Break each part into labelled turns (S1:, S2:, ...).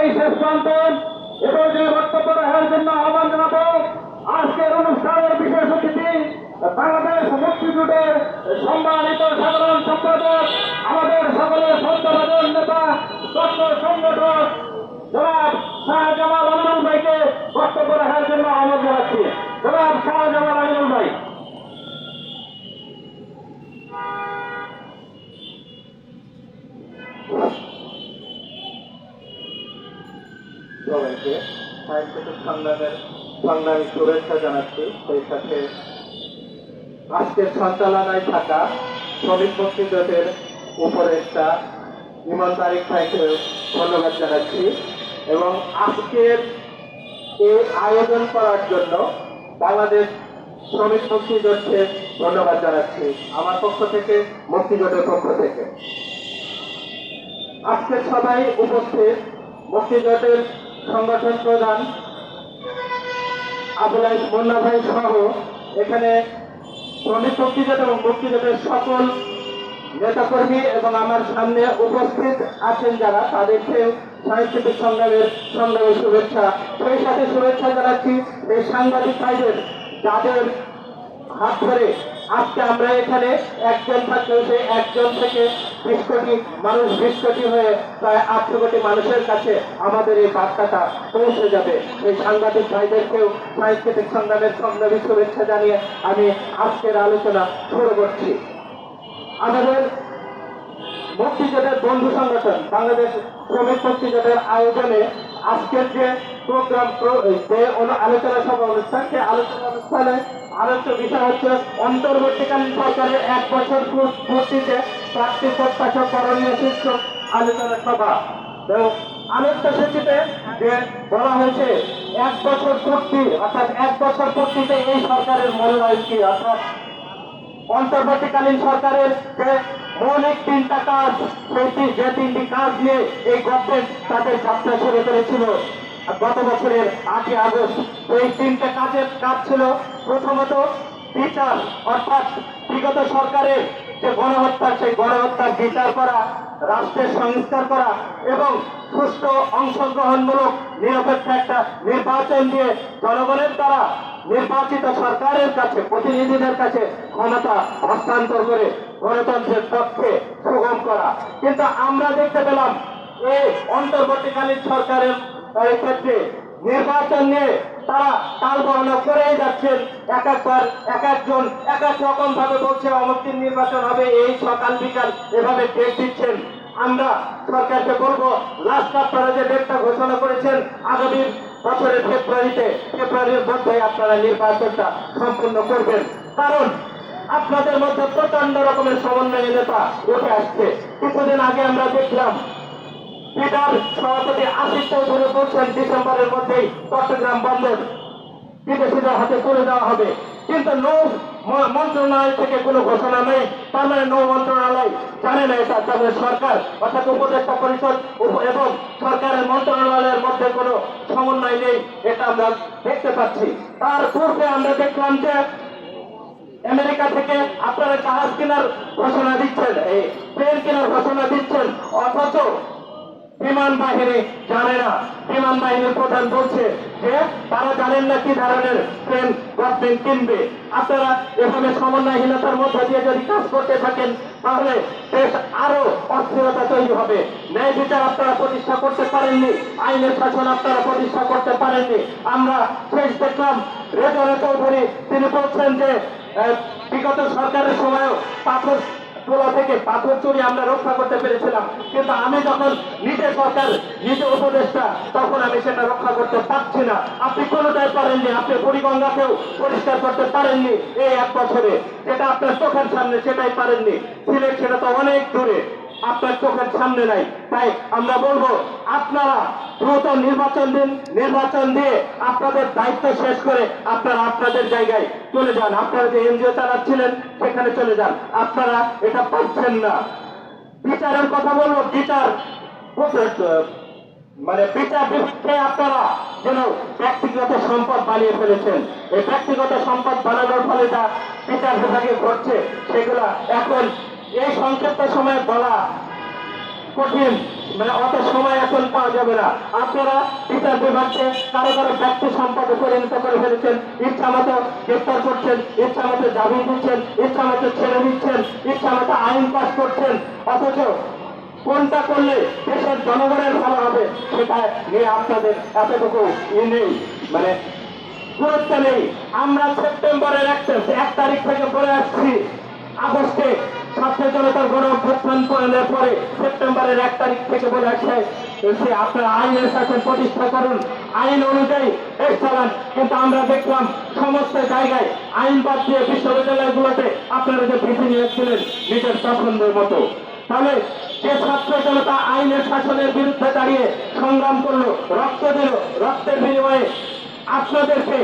S1: এই শেষ প্রান্তে এবার যে বক্তব্য রাখার জন্য আহ্বান জানাব, আজকের অনুষ্ঠানের বিশেষ অতিথি বাংলাদেশ মুক্তিযুদ্ধের সম্মানিত সাধারণ সম্পাদক, আমাদের সকলের সন্তানের নেতা ডক্টর সংগঠক, জনাব শাহজামাল আমিনুল ভাইকে বক্তব্য রাখার জন্য আহ্বান জানাচ্ছি। জনাব শাহজামাল আমিনুল ভাই।
S2: সবাইকে সাহিত্য সংগ্রামের সংগ্রামী শুভেচ্ছা জানাচ্ছি। সেই সাথে আজকের সঞ্চালনায় থাকা শ্রমিক মুক্তিযোদ্ধের উপদেষ্টা ইমান তারিক ভাইকে ধন্যবাদ জানাচ্ছি এবং আজকের এই আয়োজন করার জন্য বাংলাদেশ শ্রমিক মুক্তিযোদ্ধে ধন্যবাদ জানাচ্ছি আমার পক্ষ থেকে মুক্তিযোদ্ধের পক্ষ থেকে। আজকের সবাই উপস্থিত মুক্তিযোদ্ধের সংগঠন প্রধান আবুলাই মুন্না ভাই সহ এখানে শ্রমিক মুক্তিযোদ্ধা এবং মুক্তিযোদ্ধের সকল নেতাকর্মী এবং আমার সামনে উপস্থিত আছেন যারা তাদেরকে সাংস্কৃতিক সংগ্রামের সংগ্রামের শুভেচ্ছা। সেই সাথে শুভেচ্ছা জানাচ্ছি এই সাংবাদিক ভাইদের, যাদের হাত ধরে আজকে আমরা এখানে একজন থাকলেও সেই একজন থেকে বিশ কোটি মানুষ, বিশ কোটি হয়ে প্রায় আটশো কোটি মানুষের কাছে আমাদের এই বার্তাটা পৌঁছে যাবে। এই সাংবাদিক ভাইদেরকেও সাংস্কৃতিক সংগ্রামের সংগ্রামী শুভেচ্ছা জানিয়ে আমি আজকের আলোচনা শুরু করছি। আমাদের মুক্তিযোদ্ধার বন্ধু সংগঠন, বাংলাদেশ শ্রমিক মুক্তিযোদ্ধার আয়োজনে আজকের যে প্রোগ্রাম আলোচনা সভা অনুষ্ঠান সে আলোচনা অনুষ্ঠানে আলোচ্য বিষয় হচ্ছে অন্তর্বর্তীকালীন সরকারের এক বছর পূর্তিতে প্রাপ্তি প্রত্যাশা করণীয় শীর্ষক আলোচনা সভা। আলোচ্য সূচিতে যে বলা হয়েছে, এক বছর পূর্তি, অর্থাৎ এক বছর পূর্তিতে এই সরকারের মনোনয়ন কি? অর্থাৎ অন্তর্বর্তীকালীন সরকারের যে মৌলিক তিনটা কাজ, সেই যে তিনটি কাজ নিয়ে এই গভর্নমেন্ট তাদের যাত্রা শুরু করেছিল। গত বছরের আটই আগস্ট এই তিনটা কাজের কাজ ছিল। প্রথমত বিচার, অর্থাৎ বিগত সরকারের যে গণহত্যা, সেই গণহত্যার বিচার করা, রাষ্ট্রের সংস্কার করা এবং সুষ্ঠু অংশগ্রহণমূলক নিরপেক্ষ একটা নির্বাচন দিয়ে জনগণের দ্বারা নির্বাচিত সরকারের কাছে, প্রতিনিধিদের কাছে ক্ষমতা হস্তান্তর করে গণতন্ত্রের পক্ষে সুগম করা। কিন্তু আমরা দেখতে পেলাম, এই অন্তর্বর্তীকালীন সরকারের এই ক্ষেত্রে নির্বাচন নিয়ে তারা তাল করেই যাচ্ছেন। এক একবার এক একজন এক এক রকম ভাবে বলছে অমুক দিন নির্বাচন হবে, এই সকাল বিকাল এভাবে ডেট দিচ্ছেন। আমরা সরকারকে বলব লাস্ট আপনারা যে ডেটটা ঘোষণা করেছেন, আগামী বছরের ফেব্রুয়ারিতে, ফেব্রুয়ারির মধ্যে আপনারা নির্বাচনটা সম্পূর্ণ করবেন। কারণ আপনাদের মধ্যে প্রচণ্ড রকমের সমন্বয় নেতা উঠে আসছে। কিছুদিন আগে আমরা দেখলাম পিতার সভাপতি আশিস চৌধুরী বলছেন, ডিসেম্বরের মধ্যেই চট্টগ্রাম বন্দর বিদেশিদের হাতে তুলে দেওয়া হবে। কিন্তু নৌ মন্ত্রণালয় থেকে কোনো ঘোষণা নেই। তার মানে নৌ মন্ত্রণালয় জানে না এটা তাদের সরকার, অর্থাৎ উপদেষ্টা পরিষদ এবং সরকারের মন্ত্রণালয়ের মধ্যে কোনো সমন্বয় নেই, এটা আমরা দেখতে পাচ্ছি। তার পূর্বে আমরা দেখলাম যে আমেরিকা থেকে আপনারা জাহাজ কেনার ঘোষণা দিচ্ছেন, এই প্লেন কেনার ঘোষণা দিচ্ছেন, অথচ বিমান বাহিনী জানে না। বিমান বাহিনীর প্রধান বলছে যে, তারা জানেন না কি ধরনের প্লেন গভর্নমেন্ট কিনবে। আপনারা এভাবে সমন্বয়হীনতার মধ্যে দিয়ে যদি কাজ করতে থাকেন, তাহলে দেশ আরও অস্থিরতা তৈরি হবে। ন্যায় বিচার আপনারা প্রতিষ্ঠা করতে পারেননি, আইনের শাসন আপনারা প্রতিষ্ঠা করতে পারেননি। আমরা শেষ দেখলাম রেজরে চৌধুরী, তিনি বলছেন যে বিগত সরকারের সময়ও পাথর তোলা থেকে পাথর চুরি আমরা রক্ষা করতে পেরেছিলাম। কিন্তু আমি যখন নিজে সরকার নিজে উপদেষ্টা, তখন আমি সেটা রক্ষা করতে পারছি না। আপনি কোনোটাই পারেননি, আপনি বুড়িগঙ্গাকেও পরিষ্কার করতে পারেননি এই এক বছরে। যেটা আপনার চোখের সামনে, সেটাই পারেননি। সিলেট সেটা তো অনেক দূরে। আপনার চোখের সামনে নাই। তাই আমরা বলব, আপনারা দ্রুত নির্বাচন দিন। নির্বাচন দিয়ে আপনাদের দায়িত্ব শেষ করে আপনারা আপনাদের জায়গায় চলে যান। আপনারা যে এনজিও চালাচ্ছিলেন, সেখানে চলে যান। আপনারা এটা পাচ্ছেন না। বিচারের কথা বলব, বিচার মানে বিচার বিভাগকে আপনারা যেন ব্যক্তিগত সম্পদ বানিয়ে ফেলেছেন। এই ব্যক্তিগত সম্পদ বানানোর ফলে যা বিচার বিভাগে ঘটছে, সেগুলা এখন এই সংক্ষিপ্ত সময়ে বলা কঠিন। মানে অত সময় এখন পাওয়া যাবে না। আপনারা বিচার বিভাগকে কারও কারও ব্যক্তি সম্পদে পরিণত করে ফেলেছেন, ইচ্ছা মতো গ্রেপ্তার করছেন, ইচ্ছা মতো জামিন দিচ্ছেন, ইচ্ছা মতো ছেড়ে দিচ্ছেন, ইচ্ছা মতো আইন পাস করছেন, অথচ কোনটা করলে দেশের জনগণের ভালো হবে সেটা নিয়ে আপনাদের এতটুকু ই নেই। মানে গুরুত্ব নেই। আমরা সেপ্টেম্বরের এক তারিখ থেকে বলে আসছি, আগস্টে ছাত্র জনতার গণ অভ্যুত্থান পরে সেপ্টেম্বরের এক তারিখ থেকে বলে আসছে সে আপনারা আইনের শাসন প্রতিষ্ঠা করুন। আইন অনুযায়ী দেশ চালান। কিন্তু আমরা দেখলাম সমস্ত জায়গায় আইন বাদ দিয়ে বিশ্ববিদ্যালয়গুলোতে আপনারা যে ভিসি নিয়েছিলেন, নিজের পছন্দের মতো। তাহলে যে ছাত্র জনতা আইনের শাসনের বিরুদ্ধে দাঁড়িয়ে সংগ্রাম করল, রক্ত দিল, রক্তের বিনিময়ে আপনাদেরকে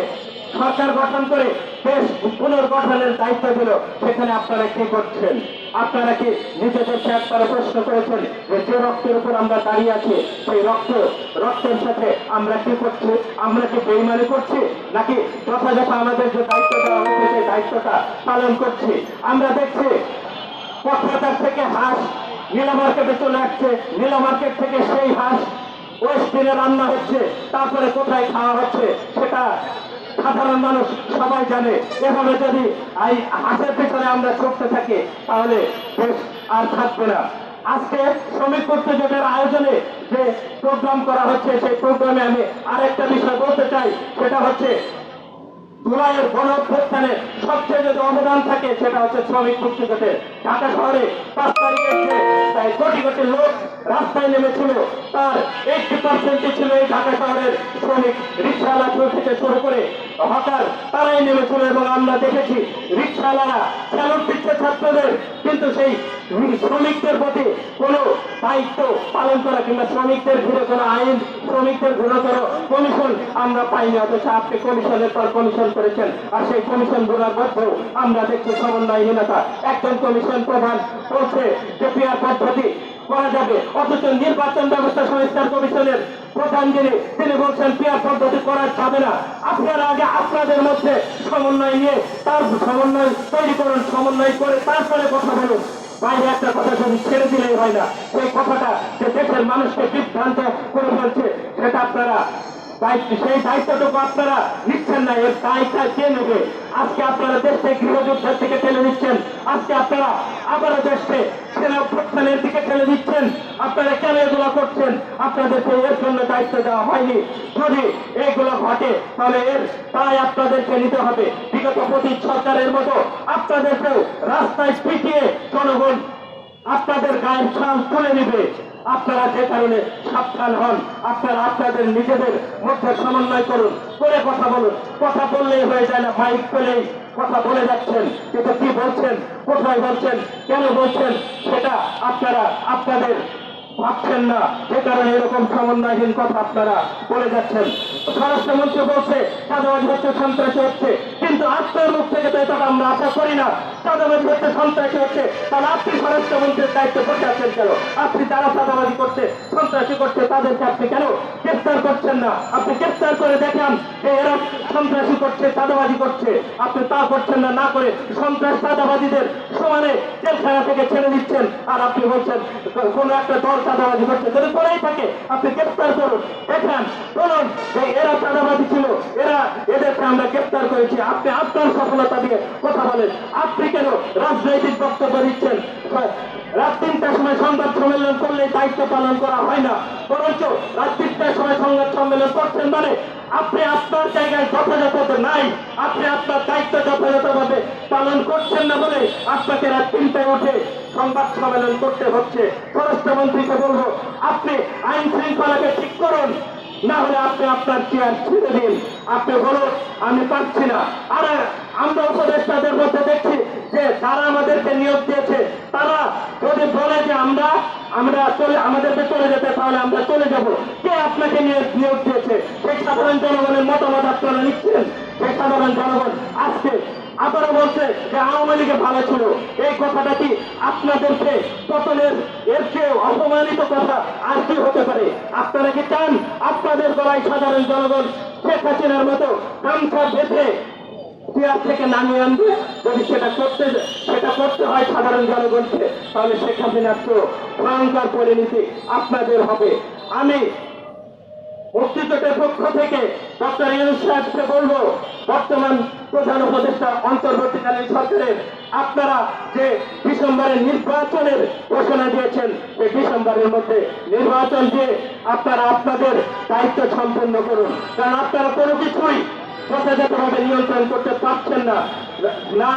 S2: সরকার গঠন করে দেশ পুনর্গঠনের দায়িত্ব দিল সেখানে আপনারা কি করছেন? আপনারা কি নিজেদেরকে একবারে প্রশ্ন করেছেন যে যে রক্তের উপর আমরা দাঁড়িয়ে আছি, সেই রক্ত, রক্তের সাথে আমরা কি করছি? আমরা কি বেইমানি করছি? নাকি যথাযথ আমাদের যে দায়িত্ব দেওয়া হয়েছে, সেই দায়িত্বটা পালন করছি? আমরা দেখছি কক্সবাজার থেকে হাঁস নীলা মার্কেটে চলে আসছে নীলা মার্কেট থেকে সেই হাঁস ওয়েস্টিনে রান্না হচ্ছে, তারপরে কোথায় খাওয়া হচ্ছে, সেটা সাধারণ মানুষ সবাই জানে, এভাবে যদি এই হাঁসের পেছনে আমরা ছুটতে থাকি, তাহলে দেশ আর থাকবে না। আজকে শ্রমিক জোটের আয়োজনে যে প্রোগ্রাম করা হচ্ছে, সেই প্রোগ্রামে আমি আরেকটা বিষয় বলতে চাই, সেটা হচ্ছে জুলাইয়ের গণ অভ্যুত্থানে সবচেয়ে যদি অবদান থাকে, সেটা হচ্ছে শ্রমিক মুক্তিযুদ্ধে ঢাকা শহরে পাঁচ তারিখে প্রায় কোটি কোটি লোক রাস্তায় নেমেছিল, তার এইটি পার্সেন্টই ছিল এই ঢাকা শহরের শ্রমিক রিক্সাওয়ালা থেকে শুরু করে হকার তারাই নেমেছিল এবং আমরা দেখেছি রিক্সাওয়ালারা স্যালুট দিচ্ছে ছাত্রদের, কিন্তু সেই শ্রমিকদের প্রতি কোনো দায়িত্ব পালন করা কিংবা শ্রমিকদের ঘিরে কোনো আইন, শ্রমিকদের ঘিরে কোনো কমিশন আমরা পাইনি, অথচ আপনি কমিশনের পর কমিশন করেছেন। আর সেই কমিশনগুলোর মধ্যেও আমরা দেখছি সমন্বয়হীনতা। একজন কমিশন প্রধান বলছে যে পদ্ধতি করা যাবে। অথচ নির্বাচন ব্যবস্থা সংস্কার কমিশনের প্রধান যিনি, তিনি বলছেন পিয়ার পদ্ধতি করা যাবে না। আপনারা আগে আপনাদের মধ্যে সমন্বয় নিয়ে, তার সমন্বয় তৈরি করুন, সমন্বয় করে তারপরে কথা বলুন। বাইরে একটা কথা শুধু ছেড়ে দিলেই হয় না, সেই কথাটা যে দেশের মানুষকে বিভ্রান্ত করে ফেলছে, সেটা আপনারা সেই দায়িত্বটুকু আপনারা নিচ্ছেন না, এর দায়িত্ব কে নেবে? আজকে আপনারা দেশকে গৃহযুদ্ধের থেকে ঠেলে নিচ্ছেন। আজকে আপনারা আবারও দেশকে সেনা দিকে ঠেলে দিচ্ছেন। আপনারা কেন করছেন? আপনাদেরকে এর জন্য দায়িত্ব দেওয়া হয়নি। যদি এইগুলো ঘটে, তাহলে এর তাই আপনাদেরকে নিতে হবে। বিগত প্রতি সরকারের মতো আপনাদেরকেও রাস্তায় পিটিয়ে জনগণ আপনাদের গায়ের ছাল তুলে নিবে। আপনারা যে কারণে সাবধান হন, আপনারা আপনাদের নিজেদের মধ্যে সমন্বয় করুন, করে কথা বলুন। কথা বললেই হয়ে যায় না মাইক পেলেই কথা বলে যাচ্ছেন। কিন্তু কি বলছেন, কোথায় বলছেন, কেন বলছেন, সেটা আপনারা আপনাদের ভাবছেন না। যে কারণে এরকম সমন্বয়হীন কথা আপনারা বলে যাচ্ছেন। স্বরাষ্ট্রমন্ত্রী বলছে চাঁদাবাজি হচ্ছে সন্ত্রাসী হচ্ছে কিন্তু আপনার মুখ থেকে তো এটা আমরা আশা করি না। চাঁদাবাজি হচ্ছে সন্ত্রাসী হচ্ছে, তাহলে আপনি স্বরাষ্ট্রমন্ত্রীর দায়িত্ব করতে আছেন কেন? আপনি যারা চাঁদাবাজি করছে, সন্ত্রাসী করছে, তাদেরকে আপনি কেন করছেন না। আপনি গ্রেফতার করে দেখান, এরা সন্ত্রাসী করছে, চাঁদাবাজি করছে। আপনি তা করছেন না না করে সন্ত্রাস চাঁদাবাদীদের সমানে জেলখানা থেকে ছেড়ে দিচ্ছেন। আর আপনি বলছেন, কোন একটা দল চাঁদাবাজি করছে। যদি করেই থাকে, আপনি গ্রেফতার করুন। দেখেন, বলুন যে এরা চাঁদাবাজি ছিল, এরা এদেরকে আমরা গ্রেফতার করেছি। আপনি আপনার সফলতা দিয়ে কথা বলেন। আপনি কেন রাজনৈতিক বক্তব্য দিচ্ছেন? রাত তিনটার সময় সংবাদ সম্মেলন করলে দায়িত্ব পালন করা হয় না। বরঞ্চ রাত তিনটার সময় সম্মেলন করছেন মানে আপনি আপনার জায়গায় যথাযথ নাই, আপনি আপনার দায়িত্ব যথাযথভাবে পালন করছেন না বলে আপনাকে রাত তিনটায় উঠে সংবাদ সম্মেলন করতে হচ্ছে। স্বরাষ্ট্রমন্ত্রীকে বলব, আপনি আইন শৃঙ্খলাকে ঠিক করুন, না হলে আপনি আপনার চেয়ার ছেড়ে দিন। আপনি বলুন, আমি পারছি না। আর, আমরা উপদেষ্টাদের মধ্যে দেখছি যে যারা আমাদেরকে নিয়োগ দিয়েছে। তারা যদি বলে যে আমরা আমরা চলে, আমাদেরকে চলে যেতে, তাহলে আমরা চলে যাব। কে আপনাকে নিয়োগ নিয়োগ দিয়েছে? সেই সাধারণ জনগণের মতামত আপনারা নিচ্ছেন? সেই সাধারণ জনগণ আজকে আবারও বলছে যে আওয়ামী লীগে ভালো ছিল। এই কথাটা কি আপনাদেরকে পতনের, এর চেয়ে অপমানিত কথা আর কি হতে পারে? আপনারা কি চান? আপনাদের গলায় সাধারণ জনগণ শেখ হাসিনার মতো গামছা বেঁধে চেয়ার থেকে নামিয়ে আনবে। যদি সেটা করতে সেটা করতে হয় সাধারণ জনগণকে, তাহলে শেখ হাসিনার তো ভয়ঙ্কর পরিণতি আপনাদের হবে। আমি মুক্তিযুদ্ধের পক্ষ থেকে ডক্টর ইউনুস সাহেবকে বলব, বর্তমান প্রধান উপদেষ্টা অন্তর্বর্তীকালীন সরকারের, আপনারা যে ডিসেম্বরের নির্বাচনের ঘোষণা দিয়েছেন, সেই ডিসেম্বরের মধ্যে নির্বাচন দিয়ে আপনারা আপনাদের দায়িত্ব সম্পন্ন করুন। কারণ আপনারা কোনো কিছুই যথাযথভাবে নিয়ন্ত্রণ করতে পারছেন না। না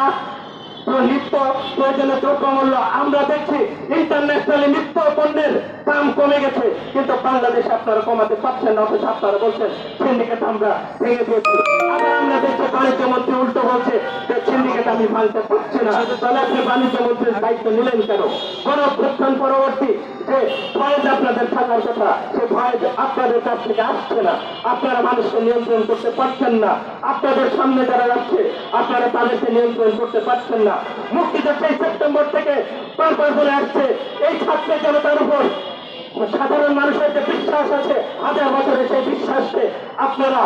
S2: নিত্য প্রয়োজনীয় দ্রব্যমূল্য আমরা দেখছি ইন্টারন্যাশনালি নিত্য পণ্যের দাম কমে গেছে, কিন্তু বাংলাদেশে আপনারা কমাতে পারছেন না, অথচ আপনারা বলছেন সিন্ডিকেট আমরা ভেঙে দিয়েছি। আবার আমরা দেখছি বাণিজ্য মন্ত্রী উল্টো বলছে যে সিন্ডিকেট আমি ভাঙতে পারছি না। তাহলে আপনি বাণিজ্য মন্ত্রীর দায়িত্ব নিলেন কেন? অভ্যুত্থান পরবর্তী যে আপনাদের থাকার কথা, সে ভয়েস আপনাদের কাছ থেকে আসছে না। আপনারা মানুষকে নিয়ন্ত্রণ করতে পারছেন না। আপনাদের সামনে যারা আপনারা তাদেরকে নিয়ন্ত্রণ করতে পারছেন না। সেপ্টেম্বর থেকে বারবার করে আসছে এই ছাত্র জনতার উপর। সাধারণ মানুষের যে বিশ্বাস আছে, হাজার বছরের সেই বিশ্বাসকে আপনারা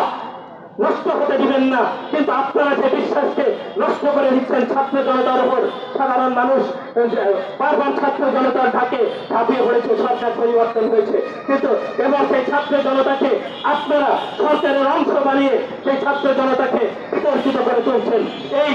S2: নষ্ট হতে দিবেন না। কিন্তু আপনারা যে বিশ্বাসকে নষ্ট করে দিচ্ছেন ছাত্র জনতার উপর, সাধারণ মানুষ বারবার ছাত্র জনতার ঢাকে ঝাঁপিয়ে পড়েছে, সরকার পরিবর্তন হয়েছে। কিন্তু এবার সেই ছাত্র জনতাকে আপনারা সরকারের অংশ বানিয়ে সেই ছাত্র জনতাকে বিতর্কিত করে চলছেন এই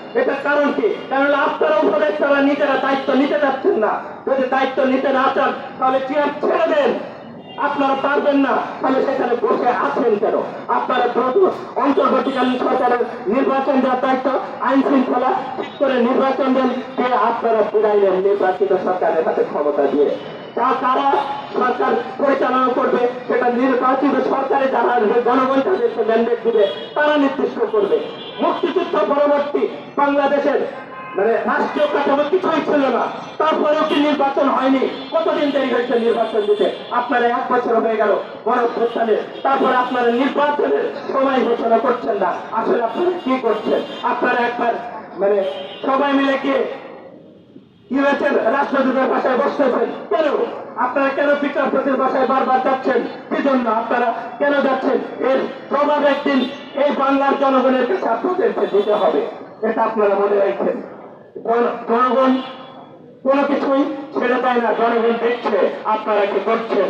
S2: এটার কারণ কি? কারণ আপনারা উপদেষ্টারা নিজেরা দায়িত্ব নিতে যাচ্ছেন না। যদি দায়িত্ব নিতে না চান, তাহলে চেয়ার ছেড়ে দেন। আপনারা পারবেন না, তাহলে সেখানে বসে আছেন কেন? আপনারা দ্রুত সরকারের নির্বাচন দেওয়ার দায়িত্ব, আইন শৃঙ্খলা ঠিক করে নির্বাচন দেন, দিয়ে আপনারা ফিরাইলেন নির্বাচিত সরকারের হাতে ক্ষমতা দিয়ে। তা তারা সরকার পরিচালনা করবে, সেটা নির্বাচিত সরকারে যারা জনগণ তাদেরকে ম্যান্ডেট দিবে, তারা নির্দিষ্ট করবে। মুক্তিযুদ্ধ পরবর্তী বাংলাদেশের মানে রাষ্ট্রীয় কাঠামো কিছুই ছিল না। তারপরেও কি নির্বাচন হয়নি? কতদিন দেরি হয়েছে নির্বাচন দিতে? আপনারা এক বছর হয়ে গেল গণপ্রস্থানে তারপরে আপনারা নির্বাচনের সময় ঘোষণা করছেন না। আসলে আপনারা কি করছেন? আপনারা একবার মানে সবাই মিলে কি ইউএসের রাষ্ট্রদূতের ভাষায় বসতেছেন? কেন? আপনারা কেন বিচারপতির ভাষায় বারবার যাচ্ছেন? কি জন্য আপনারা কেন যাচ্ছেন? এর প্রভাব একদিন এই বাংলার জনগণের কাছে আপনাদেরকে দিতে হবে, এটা আপনারা মনে রাখছেন জনগণ কোনো কিছুই ছেড়ে দেয় না, জনগণ দেখছে, আপনারা কি করছেন?